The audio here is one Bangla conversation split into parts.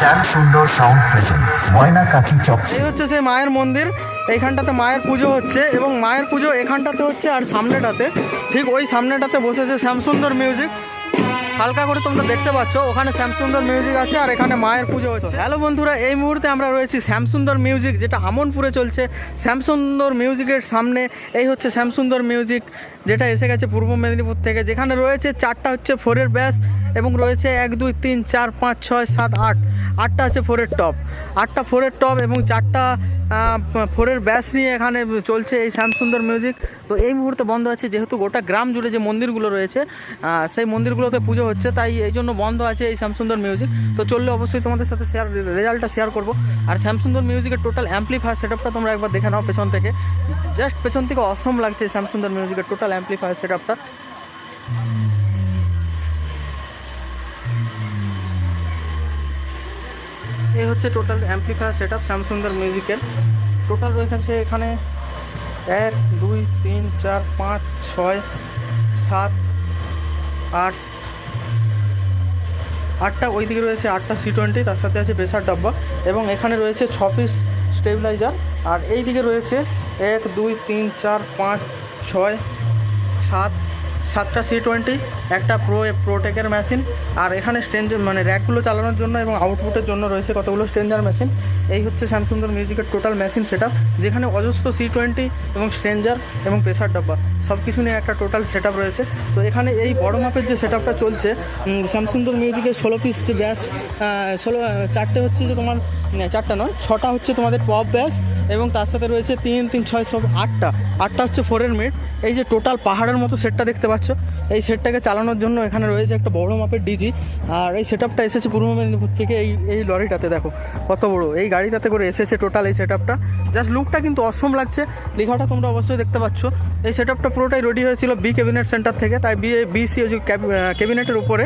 শ্যাম সুন্দর সাউন্ড প্রেজেন্ট ময়না কাঠি চক। এই হচ্ছে সেই মায়ের মন্দির। এইখানটাতে মায়ের পুজো হচ্ছে এবং মায়ের পুজো এখানটাতে হচ্ছে আর সামনেটাতে। ঠিক ওই সামনেটাতে বসেছে শ্যামসুন্দর মিউজিক। হালকা করে তোমরা দেখতে পাচ্ছ, ওখানে শ্যামসুন্দর মিউজিক আছে আর এখানে মায়ের পুজো হচ্ছে। হ্যালো বন্ধুরা, এই মুহূর্তে আমরা রয়েছি শ্যামসুন্দর মিউজিক, যেটা আমনপুরে চলছে। শ্যামসুন্দর মিউজিকের সামনে এই হচ্ছে শ্যামসুন্দর মিউজিক, যেটা এসে গেছে পূর্ব মেদিনীপুর থেকে। যেখানে রয়েছে চারটা হচ্ছে ফোরের ব্যাস এবং রয়েছে এক, দুই, তিন, চার, পাঁচ, ছয়, সাত, আট। আটটা আছে ফোরের টপ আটটা ফোরের টপ এবং চারটা ফোরের ব্যাস নিয়ে এখানে চলছে এই শ্যামসুন্দর মিউজিক তো এই মুহূর্তে বন্ধ আছে, যেহেতু গোটা গ্রাম জুড়ে যে মন্দিরগুলো রয়েছে সেই মন্দিরগুলোতে পুজো হচ্ছে, তাই এই জন্য বন্ধ আছে এই শ্যামসুন্দর মিউজিক তো চললে অবশ্যই তোমাদের সাথে শেয়ার রেজাল্টটা শেয়ার করব। আর শ্যামসুন্দর মিউজিকের টোটাল অ্যাম্পলিফায়ার সেটআপটা তোমরা একবার দেখে নাও পেছন থেকে। জাস্ট পেছন থেকে অসম লাগছে শ্যামসুন্দর মিউজিকের টোটাল অ্যাম্পলিফায়ার সেটআপটা এই হচ্ছে total amplifier set up Samsundar মিউজিকের টোটাল রয়েছে এখানে এক, দুই, তিন, চার, পাঁচ, ছয়, সাত, আট, আটটা, ওইদিকে রয়েছে আটটা সি টোয়েন্টি তার সাথে আছে প্রেসার ডাব্বা। এবং এখানে রয়েছে ছ পিস স্টেবিলাইজার আর এই দিকে রয়েছে এক, দুই, তিন, চার, পাঁচ, ছয়, সাত সাতটা সি টোয়েন্টি একটা প্রো প্রোটেকের মেশিন আর এখানে স্টেঞ্জ মানে র্যাকগুলো চালানোর জন্য এবং আউটপুটের জন্য রয়েছে কতগুলো স্ট্রেঞ্জার মেশিন এই হচ্ছে স্যামসুন্দর মিউজিকের টোটাল মেশিন সেট যেখানে অজস্র সি টোয়েন্টি এবং স্ট্রেঞ্জার এবং প্রেসার ডাব্বা সব কিছু নিয়ে একটা টোটাল সেট রয়েছে। তো এখানে এই বড় মাপের যে সেট চলছে স্যামসুন্দর মিউজিকের ষোলো পিস যে ব্যাস ষোলো, চারটে হচ্ছে যে তোমার চারটা নয়, ছটা হচ্ছে তোমাদের টপ ব্যাস এবং তার সাথে রয়েছে তিন তিন, ছয়, সব আটটা। আটটা হচ্ছে ফোরের মিট এই যে টোটাল পাহাড়ের মতো সেটটা দেখতে পাচ্ছ, এই সেটটাকে চালানোর জন্য এখানে রয়েছে একটা বড় মাপের ডিজি আর এই সেট এসেছে পূর্ব মেদিনীপুর থেকে এই এই লরিটাতে, দেখো, কত বড়। এই গাড়িটাতে করে এসেছে টোটাল এই সেটআপটা জাস্ট লুকটা কিন্তু অসম লাগছে। লিখাটা তোমরা অবশ্যই দেখতে পাচ্ছ। এই সেট আপটা পুরোটাই রেডি হয়েছিল বি ক্যাবিনেট সেন্টার থেকে। তাই বি বিসি যে ক্যাবিনেটের উপরে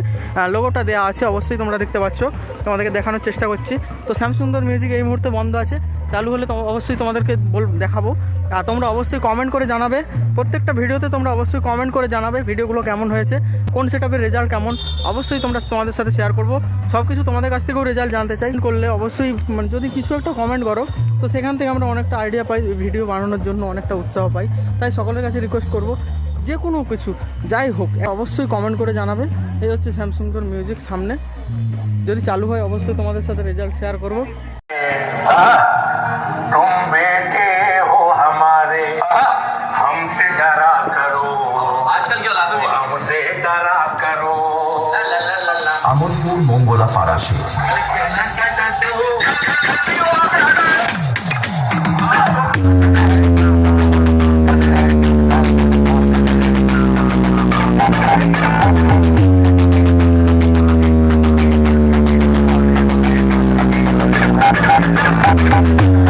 লোগোটা দেওয়া আছে, অবশ্যই তোমরা দেখতে পাচ্ছ। তোমাদেরকে দেখানোর চেষ্টা করছি। তো স্যামসুন্দর মিউজিক এই মুহূর্তে বন্ধ আছে। চালু হলে অবশ্যই তোমাদেরকে বল, দেখাবো। আর তোমরা অবশ্যই কমেন্ট করে জানাবে। প্রত্যেকটা ভিডিওতে তোমরা অবশ্যই কমেন্ট করে জানাবে ভিডিওগুলো কেমন হয়েছে, কোন সেটআপের রেজাল্ট কেমন। অবশ্যই তোমরা তোমাদের সাথে শেয়ার করব। সব কিছু তোমাদের কাছ থেকেও রেজাল্ট জানতে চাই। করলে অবশ্যই মানে যদি কিছু একটা কমেন্ট করো, তো সেখান থেকে আমরা অনেকটা আইডিয়া পাই ভিডিও বানানোর জন্য অনেকটা উৎসাহ পাই। তাই সকলের কাছে রিকোয়েস্ট করব, যে কোনো কিছু, যাই হোক, অবশ্যই কমেন্ট করে জানাবে। এই হচ্ছে স্যামসুংটোর মিউজিক সামনে। যদি চালু হয়, অবশ্যই তোমাদের সাথে রেজাল্ট শেয়ার করব। আমোদপুর মঙ্গলা পাড়াশে Thank